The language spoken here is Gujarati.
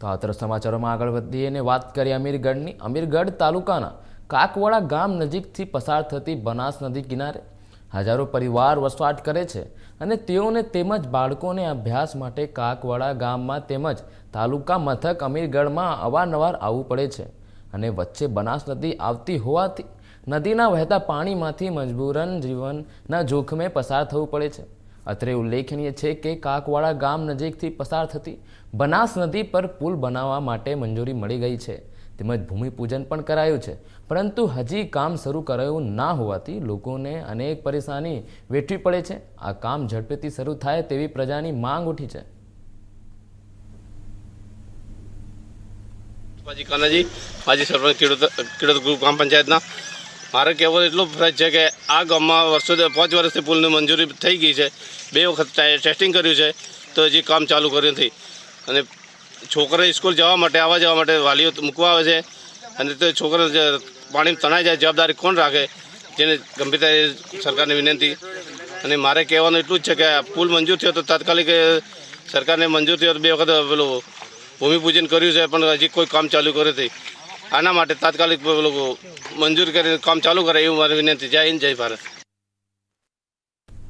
તો આ સમાચારોમાં આગળ વધીએ અને વાત કરીએ અમીરગઢની. અમીરગઢ તાલુકાના કાકવાડા ગામ નજીકથી પસાર થતી બનાસ નદી કિનારે હજારો પરિવાર વસવાટ કરે છે અને તેઓને તેમજ બાળકોને અભ્યાસ માટે કાકવાડા ગામમાં તેમજ તાલુકા મથક અમીરગઢમાં અવારનવાર આવવું પડે છે અને વચ્ચે બનાસ નદી આવતી હોવાથી નદીના વહેતા પાણીમાંથી મજબૂરન જીવનના જોખમે પસાર થવું પડે છે. અત્રે ઉલ્લેખનીય છે કે કાકવાડા ગામ નજીકથી પસાર થતી બનાસ નદી પર પુલ બનાવવા માટે મંજૂરી મળી ગઈ છે. તેમજ ભૂમિપૂજન પણ કરાયું છે. પરંતુ હજી કામ શરૂ કરાયું ના હોવાથી લોકોને અનેક પરેશાની વેઠવી પડે છે. આ કામ ઝડપેથી શરૂ થાય તેવી પ્રજાની માંગ ઉઠી છે. માજી કાનાજી માજી સરપંચ ખેડૂત ખેડૂત ગ્રુપ ગ્રામ પંચાયતના મારે કહેવાનો એટલું ફરજ છે કે આ ગામમાં વર્ષો પાંચ વર્ષથી પુલની મંજૂરી થઈ ગઈ છે. બે વખત ટેસ્ટિંગ કર્યું છે, તો હજી કામ ચાલુ કર્યું નથી. અને છોકરા સ્કૂલ જવા માટે, આવવા જવા માટે વાલીઓ મૂકવા આવે છે. અને તે છોકરા પાણી તણાઈ જાય, જવાબદારી કોણ રાખે? જેને ગંભીરતા સરકારની વિનંતી. અને મારે કહેવાનું એટલું જ છે કે પુલ મંજૂર થયો તો તાત્કાલિક સરકારને મંજૂર થયો તો બે વખત પેલું ભૂમિપૂજન કર્યું છે, પણ હજી કોઈ કામ ચાલુ કર્યું નથી. આના માટે તાત્કાલિક લોકો મંજૂર કરીને કામ ચાલુ કરે એવું મારી વિનંતી. જય હિન્દ, જય ભારત.